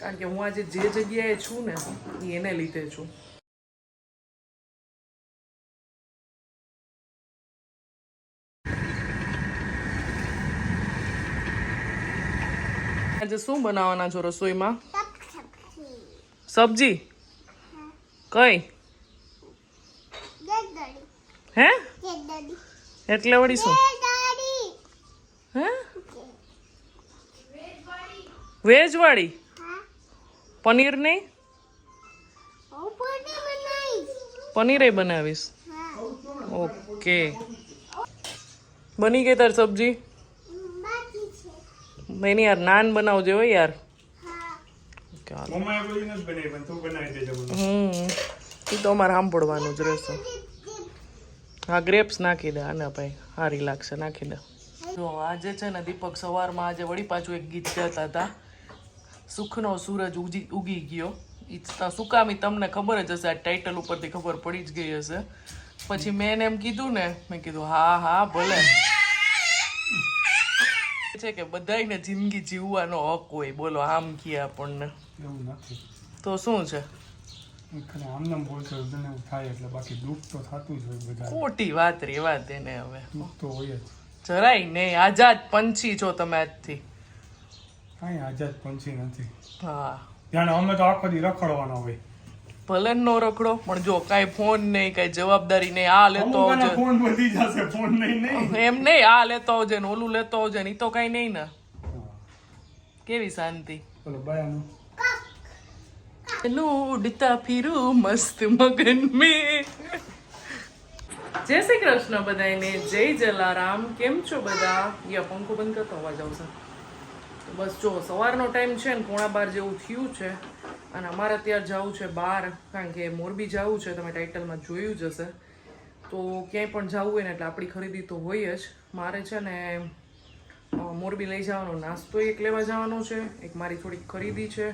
કારણ કે હું આજે જે જગ્યાએ છું ને એ એને લીધે છું. આજે શું બનાવવાના છો રસોઈમાં? સબ્જી. કઈ? હે? એટલે વળી શું? હે? વેજ વાળી પનીર નહીં પનીરે બનાવીશ. ઓકે. બની ગઈ તાર સબ્જી? નહીં યાર નાન બનાવજે હો યાર. તું હમ. એ તો અમારે સાંભળવાનું જ રહેશે. હા ગ્રેપ્સ નાખી દે આના ભાઈ. સારી લાગશે નાખી દે. જો આજે છે ને દીપક સવારમાં આજે વળી પાછું એક ગીત ગાતા હતા. સુખનો સૂરજ ઉગી ઉગી ગયો. ઈ ત- સુકામી તમને ખબર જ હશે આ ટાઇટલ ઉપરથી ખબર પડી જ ગઈ હશે. પછી મેં એને એમ કીધું ને મેં કીધું હા હા ભલે. છે કે બધાયને જિંદગી જીવવાનો હક હોય બોલો આમ કીએ આપણને. તો શું છે? ખોટી વાત રેવા વાત એને હવે. જરાય નહીં આઝાદ પંછી છો તમે આજથી. કાંઈ આઝાદ પંછી નથી. હા. જાણે અમે તો આખો દી રખડવાના હોય. ભલે નો રખડો પણ જો કાંઈ ફોન નહીં કાંઈ જવાબદારી નહીં આ લેતો આવજે. ફોન વધી જશે ફોન નહીં નહીં. એમ નહીં આ લેતો આવજે ને ઓલું લેતો આવજે ને ઈ તો કાંઈ નહીં ને. કેવી શાંતિ. બોલો બયાનું. ઉડતા ફીરું મસ્ત મગન મે. જય શ્રી કૃષ્ણ બધાને જય જલારામ. કેમ છો બધા? યા પંખો બંધ કરતો અવાજ આવશે. બસ જો, સવારનો ટાઈમ છે ને પોણા બાર જેવું થયું છે અને અમારે અત્યારે જવું છે બહાર કારણ કે મોરબી જવું છે, તમે ટાઇટલમાં જોયું જ હશે. તો ક્યાંય પણ જવું હોય ને એટલે આપણી ખરીદી તો હોય જ. મારે છે ને મોરબી લઈ જવાનો નાસ્તો એક લેવા જવાનો છે, એક મારી થોડીક ખરીદી છે.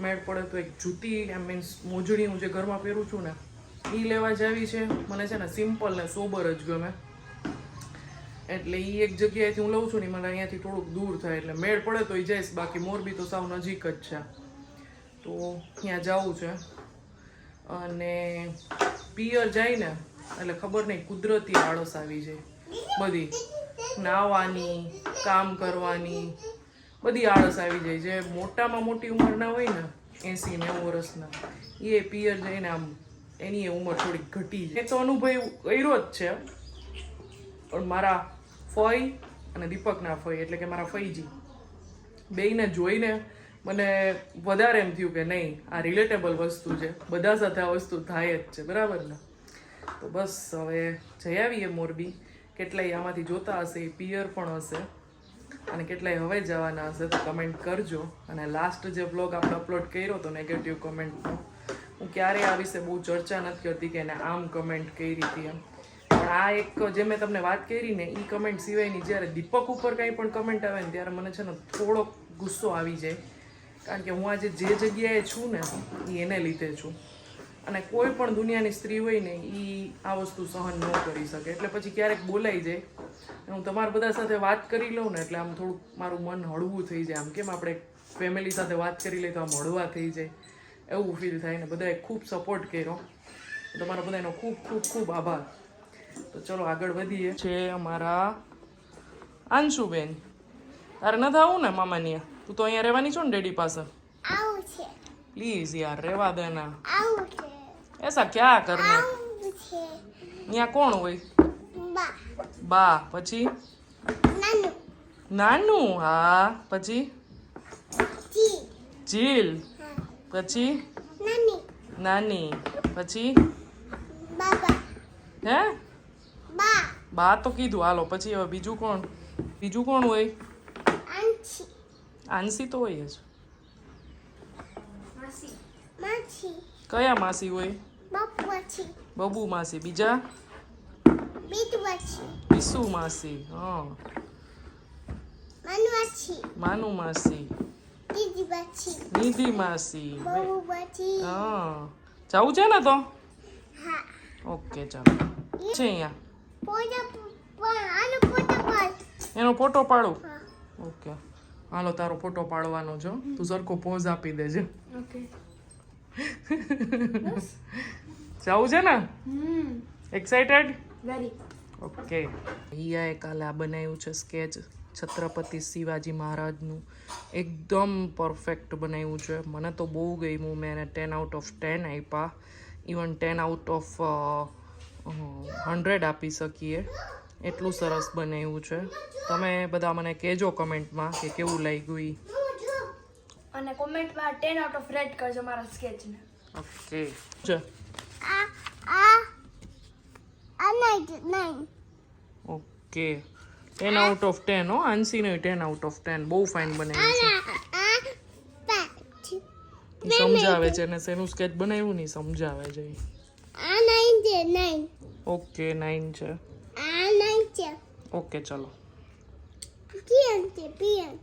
મેળ પડે તો એક જૂતી, એમ મીન્સ મોજડી હું જે ઘરમાં પહેરું છું ને એ લેવા જાવી છે. મને છે ને સિમ્પલ ને સોબર જ ગમે. એટલે એ એક જગ્યાએથી હું લઉં છું ને મને અહીંયાથી થોડુંક દૂર થાય એટલે મેળ પડે તો એ જઈશ બાકી મોરબી તો સાવ નજીક જ છે. તો ત્યાં જવું છે. અને પિયર જાય ને એટલે ખબર નહીં, કુદરતી આળસ આવી જાય. બધી. નાવાની કામ કરવાની, બધી આળસ આવી જાય. જે મોટામાં મોટી ઉંમરના હોય ને, એંસી નેવું વર્ષના એ પિયર જઈને આમ એની ઉંમર થોડીક ઘટી જાય. એ તો અનુભવ કર્યો જ છે. પણ મારા ફઈ અને દીપકના ફઈ, એટલે કે મારા ફઈજી. બેયને જોઈને મને વધારે એમ થયું કે નહીં, આ રિલેટેબલ વસ્તુ છે. બધા સાથે આ વસ્તુ થાય જ છે, બરાબર ને? તો બસ હવે જઈ આવીએ મોરબી. કેટલાય આમાંથી જોતા હશે, એ પિયર પણ હશે. અને કેટલાય હવે જવાના હશે, તો કમેન્ટ કરજો. અને લાસ્ટ જે બ્લોગ આપણે અપલોડ કર્યો હતો નેગેટિવ કમેન્ટનો હું ક્યારેય આ વિશે બહુ ચર્ચા નથી કરતી કે એને આમ કમેન્ટ કરી હતી એમ. આ એક જે મેં તમને વાત કરી ને એ કમેન્ટ સિવાયની જ્યારે દીપક ઉપર કાંઈ પણ કમેન્ટ આવે ને, ત્યારે મને છે ને થોડોક ગુસ્સો આવી જાય. કારણ કે હું આજે જે જગ્યાએ છું ને એ એને લીધે છું. અને કોઈ પણ દુનિયાની સ્ત્રી હોય ને એ આ વસ્તુ સહન ન કરી શકે. એટલે પછી ક્યારેક બોલાઈ જાય. હું તમારા બધા સાથે વાત કરી લઉં ને, એટલે આમ થોડુંક મારું મન હળવું થઈ જાય. આમ કેમ આપણે ફેમિલી સાથે વાત કરી લઈએ તો આમ હળવા થઈ જાય. એવું ફીલ થાય ને, બધાએ ખૂબ સપોર્ટ કર્યો. તમારા બધાનો ખૂબ ખૂબ ખૂબ આભાર. તો ચલો આગળ વધીએ. છે અમારા આંશુબેન. તારે ન થવું ને મામાની? તું તો અહીંયા રહેવાની છો ને ડેડી પાસે? પ્લીઝ યાર રહેવા દે ના. એસા ક્યાં કરને? ત્યાં કોણ હોય? બા. બા પછી? નાનું. નાનું? હા પછી? જીલ. પછી? નાની. નાની. પછી? બાબા. હે? બા. બા તો કીધું હાલો પછી હવે બીજું કોણ? બીજું કોણ હોય? આંસી તો હોય જ. કયા માસી હોય? બબુ માસી. બીજા? બીટવાછી માસી હા. માનુ માસી. નિધિ માસી. હા. જવું છે ને તો? હા. ઓકે ચાલો. છે અહીંયા. એનો ફોટો પાડો? ઓકે. હાલો તારો ફોટો પાડવાનો છો તું સરખો પોઝ આપી દેજે. ઓકે. જવું છે ને? Excited very okay. હિયાએ કાલે આ બનાવ્યું છે સ્કેચ છત્રપતિ શિવાજી મહારાજનું. એકદમ પરફેક્ટ બનાવ્યું છે. મને તો બહુ ગમ્યું. મેં એને ટેન આઉટ ઓફ ટેન આપ્યા. Even ten out of hundred આપી શકીએ. એટલું સરસ બનાવ્યું છે. તમે બધા મને કહેજો કમેન્ટમાં કે કેવું લાગ્યું એ અને કોમેન્ટમાં ટેન આઉટ ઓફ રેડ કરજો મારા સ્કેચને. ઓકે. છે આ આ આ okay. Ten out of ten હો. આંસી નહીં ટેન આઉટ ઓફ ટેન. બહુ ફાઇન બનાવ્યું છે. સમજાવે છે ને શેનું સ્કેચ બનાવ્યું નહીં સમજાવે છે આ નાઇન ઓકે નાઇન છે. આ નાઇન છે. ઓકે ચલો. પિયન છે પિયન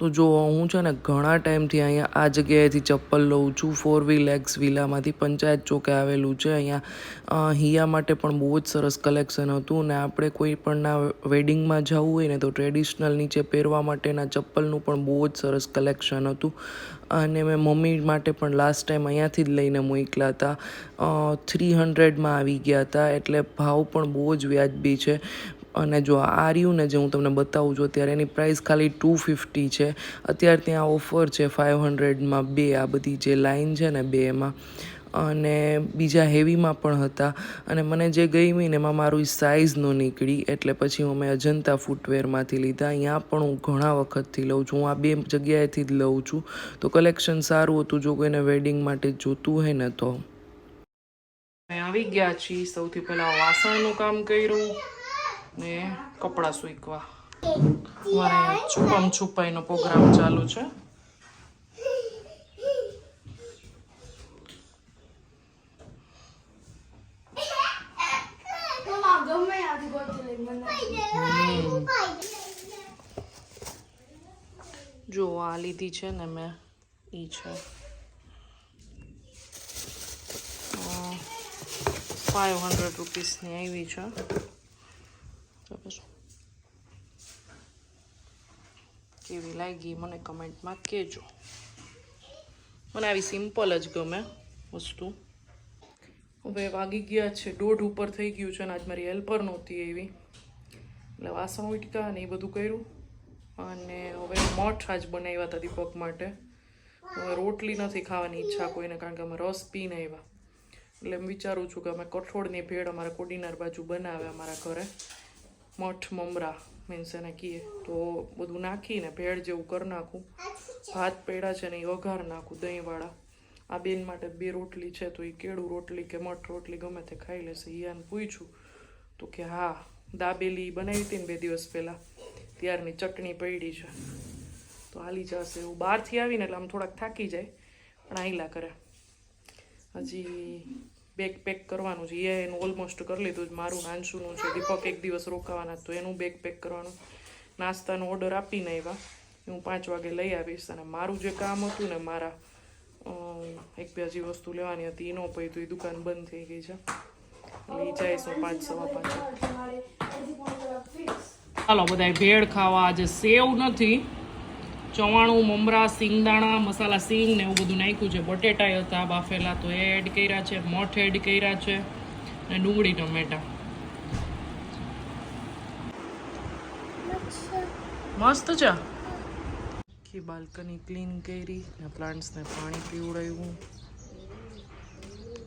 તો જો હું છે ને ઘણા ટાઈમથી અહીંયા આ જગ્યાએથી ચપ્પલ લઉં છું. ફોર વ્હીલ એક્સ વિલામાંથી પંચાયત ચોકે આવેલું છે અહીંયા. હિયા માટે પણ બહુ જ સરસ કલેક્શન હતું ને આપણે કોઈ પણના વેડિંગમાં જવું હોય ને તો ટ્રેડિશનલ નીચે પહેરવા માટેના ચપ્પલનું પણ બહુ જ સરસ કલેક્શન હતું. અને મેં મમ્મી માટે પણ લાસ્ટ ટાઈમ અહીંયાથી જ લઈને મોકલા હતા. થ્રી હંડ્રેડમાં આવી ગયા હતા એટલે ભાવ પણ બહુ જ વ્યાજબી છે. અને જો આ રહ્યું ને જે હું તમને બતાવું છું, અત્યારે એની પ્રાઇસ ખાલી ટુ ફિફ્ટી છે. અત્યારે ત્યાં ઓફર છે ફાઇવ હંડ્રેડમાં બે આ બધી જે લાઇન છે ને બે એમાં. અને બીજા હેવીમાં પણ હતા. અને મને જે ગમી ને એમાં મારું સાઇઝ ન નીકળી, એટલે પછી હું મેં અજંતા ફૂટવેરમાંથી લીધા. અહીંયા પણ હું ઘણા વખતથી લઉં છું. હું આ બે જગ્યાએથી જ લઉં છું. તો કલેક્શન સારું હતું, જો કોઈને વેડિંગ માટે જોતું હોય ને તો. આવી ગયા છીએ. સૌથી પહેલાં વાસણનું કામ કર્યું. ને કપડાં સૂકવા. મારે છુપમ છુપાઈનો પ્રોગ્રામ ચાલુ છે. જો આ લીધી છે ને મેં ઈ છે. ફાઇવ હંડ્રેડ રૂપીસની આવી છે તો પછી કેવી લાગી મને કમેન્ટમાં કહેજો. મને આવી સિમ્પલ જ ગમે વસ્તુ. હવે વાગી ગયા છે, દોઢ ઉપર થઈ ગયું છે અને આજ મારી હેલ્પર નહોતી એવી. એટલે વાસણ ઉટકા ને એ બધું કર્યું. અને હવે મઠ આજ બનાવ્યા હતા દીપક માટે. હવે રોટલી નથી ખાવાની ઈચ્છા કોઈને, કારણ કે અમે રસ પીને આવ્યા. એટલે એમ વિચારું છું કે અમે કઠોળની ભેળ અમારા કોડીનાર બાજુ બનાવે અમારા ઘરે. મઠ મમરા. મીન્સ એને કહીએ તો બધું નાખીને ભેળ જેવું કરી નાખું. ભાત પેડા છે ને એ વઘાર નાખું દહીંવાળા. આ બેન માટે બે રોટલી છે, તો એ કેળું રોટલી કે મઠ રોટલી ગમે તે ખાઈ લેશે. ઈયાને પૂછ્યું તો કે હા, દાબેલી બનાવી હતી ને બે દિવસ પહેલાં. ત્યારની ચટણી પડી છે. તો હાલી જશે એવું બહારથી આવીને એટલે આમ થોડાક થાકી જાય. પણ આઈલા કરે. હજી બેગ પેક કરવાનું છે. એ એનું ઓલમોસ્ટ કરી લીધું છે. મારું નાનશુનું છે. દીપક એક દિવસ રોકાવાના તો એનું બેગ પેક કરવાનું. નાસ્તાનો ઓર્ડર આપીને આવ્યા હું પાંચ વાગે લઈ આવીશ અને મારું જે કામ હતું ને મારા એક બે હજી વસ્તુ લેવાની હતી એ ન પડી તો એ દુકાન બંધ થઈ ગઈ છે. લઈ એ જઈશ હું પાંચ સવા પાંચ. ચાલો બધા ભેળ ખાવા. આજે સેવ નથી. ચવાણું, મમરા, સિંગદાણા, મસાલા સિંગ ને એવું બધું નાખ્યું છે. બટેટા હતા, બાફેલા તો એ એડ કર્યા છે, મઠ એડ કર્યા છે ને ડુંગળી, ટમેટા. મસ્ત છે? આખી બાલ્કની ક્લીન કરી ને પ્લાન્ટ્સને પાણી પીવડાવ્યું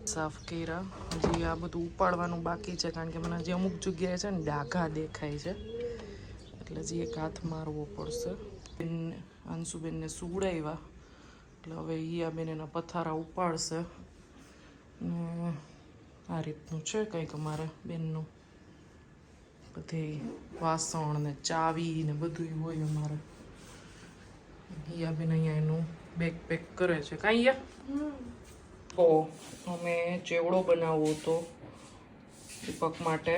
સાફ કર્યા. હજી આ બધું ઉપાડવાનું બાકી છે કારણ કે મને હજી અમુક જગ્યાએ છે ને ડાઘા દેખાય છે. એટલે હજી એક હાથ મારવો પડશે. અંશુબેનને સુવડાવ્યા એટલે હવે ઈ આ બેન એના પથારા ઉપાડશે ને આ રીતનું છે કંઈક અમારે બેનનું બધી વાસણ ને ચાવી ને બધું હોય અમારે હિયા બેન અહીંયા એનું બેગ પેક કરે છે કાંઈ યા તો અમે ચેવડો બનાવવો હતો દીપક માટે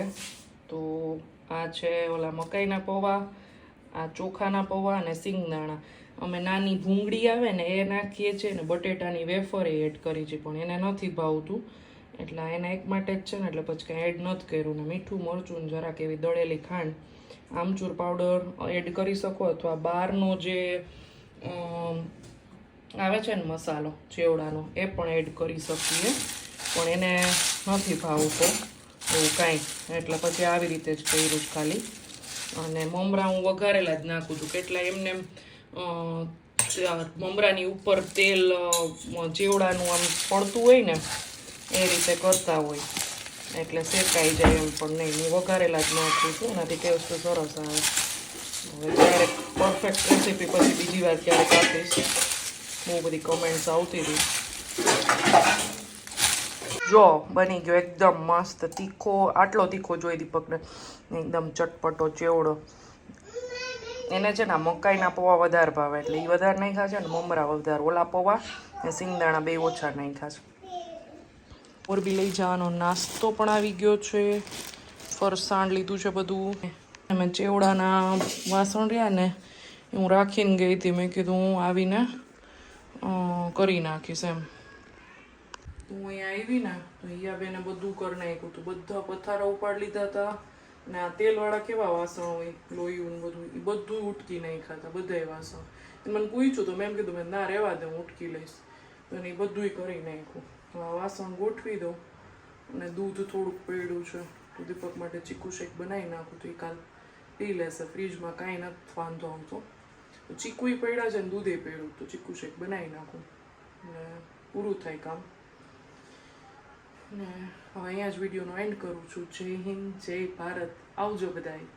તો આ છે ઓલા મકાઈના પૌવા આ ચોખાના પૌવા અને સિંગદાણા. અમે નાની ભૂંગળી આવે ને એ નાખીએ છીએ ને બટેટાની વેફર એડ કરી છે, પણ એને નથી ભાવતું. એટલે એના એક માટે જ છે ને, એટલે પછી કાંઈ એડ નથી કર્યું ને. મીઠું, મરચું ને જરાક એવી દળેલી ખાંડ, આમચૂર પાવડર એડ કરી શકો અથવા બહારનો જે આવે છે ને મસાલો, ચેવડાનો, એ પણ એડ કરી શકીએ. પણ એને નથી ભાવતો એવું કાંઈ. એટલે પછી આવી રીતે જ કર્યું ખાલી. અને મમરા હું વઘારેલા જ નાખું છું. કેટલા એમને એમ, મમરાની ઉપર તેલ ચેવડાનું આમ પડતું હોય ને એ રીતે કરતા હોય. એટલે શેકાઈ જાય એમ પણ નહીં. હું વઘારેલા જ નાખું છું. એનાથી ટેસ્ટ સરસ આવે. હવે ક્યારેક પરફેક્ટ રેસીપી પછી બીજી વાર ક્યારેક આપીશ. બહુ બધી કમેન્ટ્સ આવતી હતી જો બની ગયો એકદમ મસ્ત તીખો, આટલો તીખો જોઈ દીપકને. એકદમ ચટપટો ચેવડો. એને છે ને મકાઈના પૌવા વધારે ભાવે એટલે એ વધારે નહીં ખાશે ને મમરા વધારે. ઓલા પૌવા ને સિંગદાણા બે ઓછા નહીં ખાશે. મોરબી લઈ જવાનો નાસ્તો પણ આવી ગયો છે. ફરસાણ લીધું છે બધું. અમે ચેવડાના વાસણ રહ્યા ને હું રાખીને ગઈ હતી. મેં કીધું હું આવીને કરી નાખીશ એમ. હું અહીંયા આવી ને, તો અહીંયા બેને બધું કરી નાખ્યું હતું. બધા પથારા ઉપાડ લીધા હતા ને આ તેલવાળા કેવા વાસણ હોય લોહીયું બધું એ બધું ઉટકી નહીં ખાતા બધાય વાસણ. એ મને પૂછ્યું તો મેં એમ કીધું, મેં ના રહેવા દે, હું ઉટકી લઈશ. તો એ બધુંય કરી નાખ્યું. તો આ વાસણ ગોઠવી દઉં અને દૂધ થોડુંક પડ્યું છે. તો દીપક માટે ચીકુ શેક બનાવી નાખું તો એ કાલ પી લેશે. ફ્રીજમાં કાંઈ નથી, વાંધો આવતો. ચીકુય પડ્યા છે ને દૂધે પડ્યું. તો ચીકુ શેક બનાવી નાખું. ને પૂરું થાય કામ. ને અહીંયા જ વિડીયોનો એન્ડ કરું છું જય હિન્દ જય ભારત આવજો બધાય